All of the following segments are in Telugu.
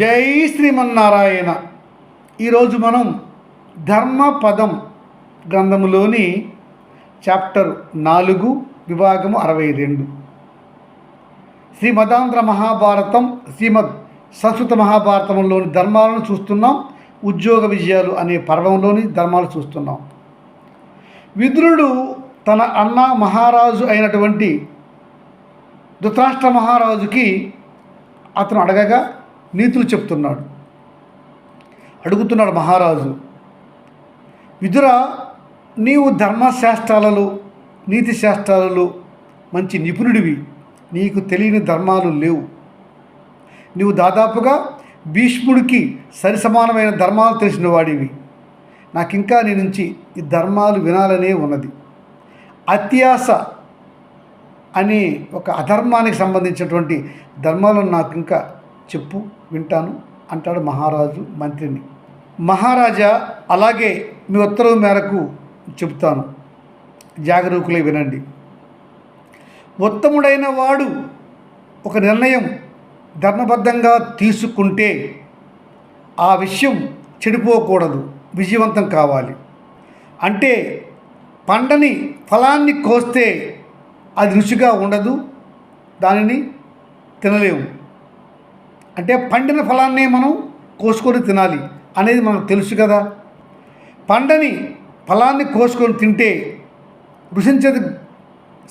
జై శ్రీమన్నారాయణ. ఈరోజు మనం ధర్మపదం గ్రంథములోని చాప్టర్ నాలుగు విభాగము అరవై రెండు. శ్రీమదాంధ్ర మహాభారతం శ్రీమద్ సంస్కృత మహాభారతంలోని ధర్మాలను చూస్తున్నాం ఉద్యోగ విజయాలు అనే పర్వంలోని ధర్మాలు చూస్తున్నాం. విదురుడు తన అన్న మహారాజు అయినటువంటి ధృతరాష్ట్ర మహారాజుకి అతను అడగగా నీతులు చెప్తున్నాడు. అడుగుతున్నాడు మహారాజు విదుర నీవు ధర్మశాస్త్రాలలో నీతి శాస్త్రాలలో మంచి నిపుణుడివి నీకు తెలియని ధర్మాలు లేవు. నీవు దాదాపుగా భీష్ముడికి సరి సమానమైన ధర్మాలు తెలిసిన వాడివి. నాకింకా నీ నుంచి ఈ ధర్మాలు వినాలనే ఉన్నది. అత్యాస అనే ఒక అధర్మానికి సంబంధించినటువంటి ధర్మాలను నాకు ఇంకా చెప్పు. వింటాను. అంటాడు మహారాజు మంత్రిని. మహారాజా అలాగే మీ ఉత్తర్వు మేరకు చెబుతాను. జాగరూకులై వినండి. ఉత్తముడైన వాడు ఒక నిర్ణయం ధర్మబద్ధంగా తీసుకుంటే ఆ విషయం చెడిపోకూడదు. విజయవంతం కావాలి. అంటే పంటని ఫలాన్ని కోస్తే అది రుచిగా ఉండదు. దానిని తినలేము. అంటే పండిన ఫలాన్నే మనం కోసుకొని తినాలి అనేది మనకు తెలుసు కదా. పండని ఫలాన్ని కోసుకొని తింటే రుచించదు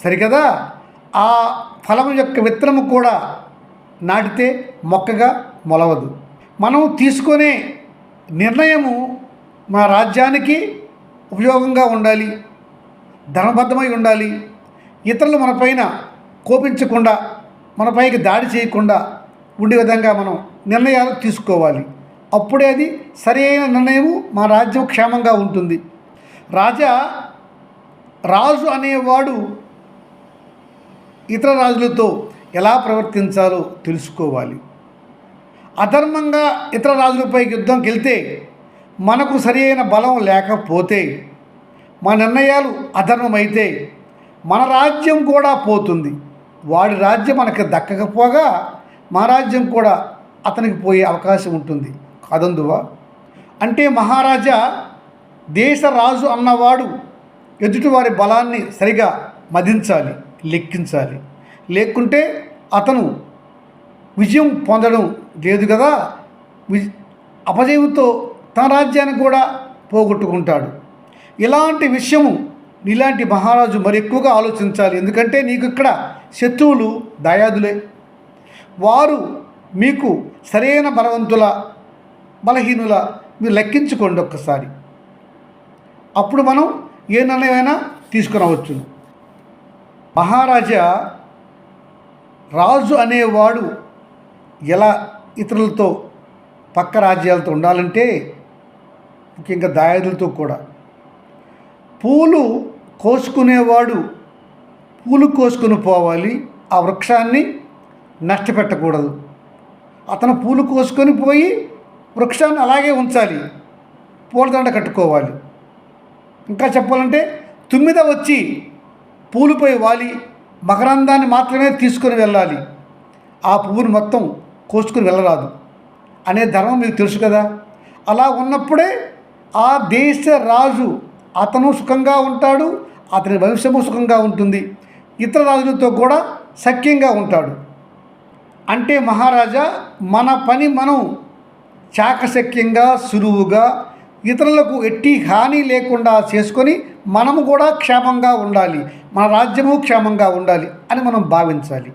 సరికదా? ఆ ఫలం యొక్క విత్తనము కూడా నాటితే మొక్కగా మొలవదు. మనం తీసుకునే నిర్ణయము మా రాజ్యానికి ఉపయోగంగా ఉండాలి ధనబద్ధమై ఉండాలి ఇతరులు మనపైన కోపించకుండా మనపైకి దాడి చేయకుండా ఉండే విధంగా మనం నిర్ణయాలు తీసుకోవాలి. అప్పుడే అది సరైన నిర్ణయము మా రాజ్యం క్షేమంగా ఉంటుంది. రాజా రాజు అనేవాడు ఇతర రాజులతో ఎలా ప్రవర్తించాలో తెలుసుకోవాలి. అధర్మంగా ఇతర రాజులపైకి యుద్ధంకి వెళ్తే మనకు సరి అయిన బలం లేకపోతే మన నిర్ణయాలు అధర్మమైతే మన రాజ్యం కూడా పోతుంది. వాడి రాజ్యం మనకు దక్కకపోగా మహారాజ్యం కూడా అతనికి పోయే అవకాశం ఉంటుంది. కాదందువా? అంటే మహారాజా దేశ రాజు అన్నవాడు ఎదుటివారి బలాన్ని సరిగా మదించాలి లెక్కించాలి. లేకుంటే అతను విజయం పొందడం లేదు కదా? అపజయంతో తన రాజ్యాన్ని కూడా పోగొట్టుకుంటాడు. ఇలాంటి విషయము నీలాంటి మహారాజు మరి ఎక్కువగా ఆలోచించాలి. ఎందుకంటే నీకు ఇక్కడ శత్రువులు దయాదులే. వారు మీకు సరైన బలవంతుల బలహీనుల మీరు లెక్కించుకోండి ఒక్కసారి. అప్పుడు మనం ఏ నిర్ణయమైనా తీసుకురావచ్చు. మహారాజా రాజు అనేవాడు ఎలా ఇతరులతో పక్క రాజ్యాలతో ఉండాలంటే ముఖ్యంగా దాయాదులతో కూడా. పూలు కోసుకునేవాడు పూలు కోసుకుని పోవాలి ఆ వృక్షాన్ని నష్టపెట్టకూడదు. అతను పూలు కోసుకొని పోయి వృక్షాన్ని అలాగే ఉంచాలి. పూలదండ కట్టుకోవాలి. ఇంకా చెప్పాలంటే తుమ్మిద వచ్చి పూలుపై వాలి మకరందాన్ని మాత్రమే తీసుకొని వెళ్ళాలి. ఆ పువ్వును మొత్తం కోసుకొని వెళ్ళరాదు. అనే ధర్మం మీకు తెలుసు కదా. అలా ఉన్నప్పుడే ఆ దేశ రాజు అతను సుఖంగా ఉంటాడు అతని భవిష్యము సుఖంగా ఉంటుంది. ఇతర రాజులతో కూడా సఖ్యంగా ఉంటాడు. అంటే మహారాజా మన పని మనం చాకశక్యంగా సులువుగా ఇతరులకు ఎట్టి హాని లేకుండా చేసుకొని మనము కూడా క్షేమంగా ఉండాలి. మన రాజ్యము క్షేమంగా ఉండాలి అని మనం భావించాలి.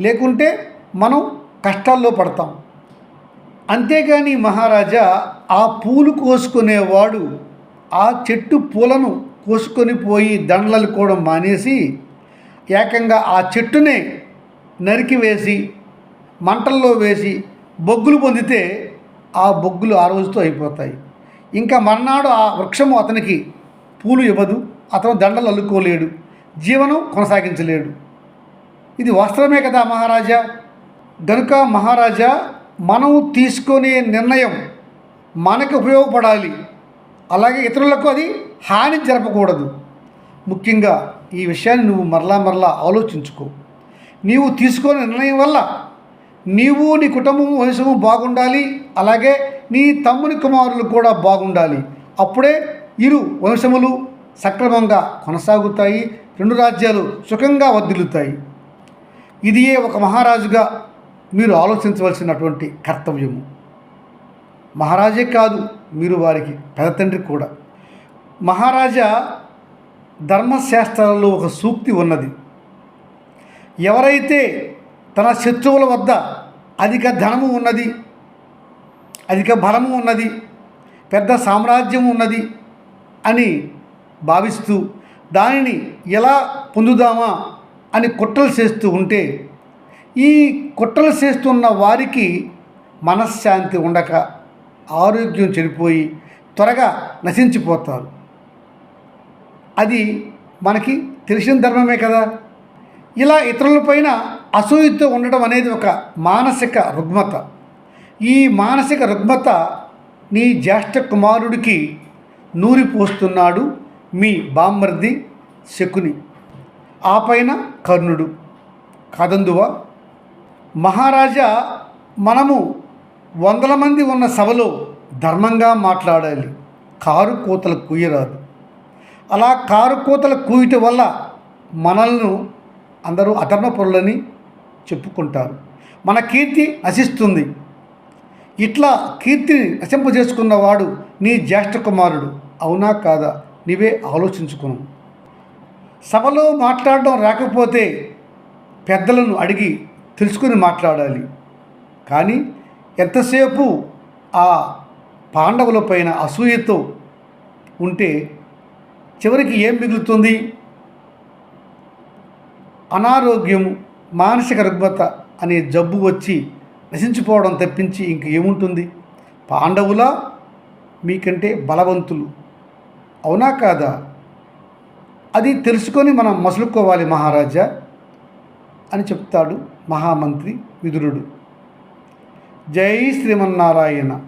లేకుంటే మనం కష్టాల్లో పడతాం. అంతేగాని మహారాజా ఆ పూలు కోసుకునేవాడు ఆ చెట్టు పూలను కోసుకొని పోయి దండలలుకోవడం మానేసి ఏకంగా ఆ చెట్టునే నరికివేసి మంటల్లో వేసి బొగ్గులు పొందితే ఆ బొగ్గులు ఆ రోజుతో అయిపోతాయి. ఇంకా మర్నాడు ఆ వృక్షము అతనికి పూలు ఇవ్వదు అతను దండలు అల్లుకోలేడు జీవనం కొనసాగించలేడు. ఇది వాస్తవమే కదా మహారాజా? గనుక మహారాజా మనం తీసుకునే నిర్ణయం మనకు ఉపయోగపడాలి. అలాగే ఇతరులకు అది హాని జరపకూడదు. ముఖ్యంగా ఈ విషయాన్ని నువ్వు మరలా మరలా ఆలోచించుకో. నీవు తీసుకునే నిర్ణయం వల్ల నీవు నీ కుటుంబం వంశము బాగుండాలి అలాగే నీ తమ్ముని కుమారులు కూడా బాగుండాలి. అప్పుడే ఇరు వంశములు సక్రమంగా కొనసాగుతాయి రెండు రాజ్యాలు సుఖంగా వర్ధిల్లుతాయి. ఇదియే ఒక మహారాజుగా మీరు ఆలోచించవలసినటువంటి కర్తవ్యము. మహారాజే కాదు మీరు వారికి పెద్ద తండ్రి కూడా. మహారాజా ధర్మశాస్త్రాలలో ఒక సూక్తి ఉన్నది. ఎవరైతే తన శత్రువుల వద్ద అధిక ధనము ఉన్నది అధిక బలము ఉన్నది పెద్ద సామ్రాజ్యం ఉన్నది అని భావిస్తూ దానిని ఎలా పొందుదామా అని కుట్రలు చేస్తూ ఉంటే ఈ కుట్రలు చేస్తున్న వారికి మనశ్శాంతి ఉండక ఆరోగ్యం చెడిపోయి త్వరగా నశించిపోతారు. అది మనకి తెలిసిన ధర్మమే కదా. ఇలా ఇతరులపైన అసూయతో ఉండడం అనేది ఒక మానసిక రుగ్మత. ఈ మానసిక రుగ్మత నీ జ్యేష్ఠ కుమారుడికి నూరిపోస్తున్నాడు మీ బామ్మర్ది శకుని. ఆ పైన కర్ణుడు. కదందువ? మహారాజా మనము వందల మంది ఉన్న సభలో ధర్మంగా మాట్లాడాలి. కారు కూతలు కూయరాదు. అలా కారు కూతలు కూయటం వల్ల మనల్ని అందరూ అధర్మపరులని చెప్పుకుంటారు. మన కీర్తి నశిస్తుంది. ఇట్లా కీర్తిని నశింపజేసుకున్నవాడు నీ జ్యేష్ఠ కుమారుడు. అవునా కాదా? నీవే ఆలోచించుకును. సభలో మాట్లాడడం రాకపోతే పెద్దలను అడిగి తెలుసుకుని మాట్లాడాలి. కానీ ఎంతసేపు ఆ పాండవులపైన అసూయతో ఉంటే చివరికి ఏం మిగులుతుంది? అనారోగ్యము మానసిక రుగ్మత అనే జబ్బు వచ్చి నశించిపోవడం తప్పించి ఇంక ఏముంటుంది? పాండవుల? మీకంటే బలవంతులు. అవునా కాదా? అది తెలుసుకొని మనం మసులుకోవాలి మహారాజా అని చెప్తాడు మహామంత్రి విదురుడు. జై శ్రీమన్నారాయణ.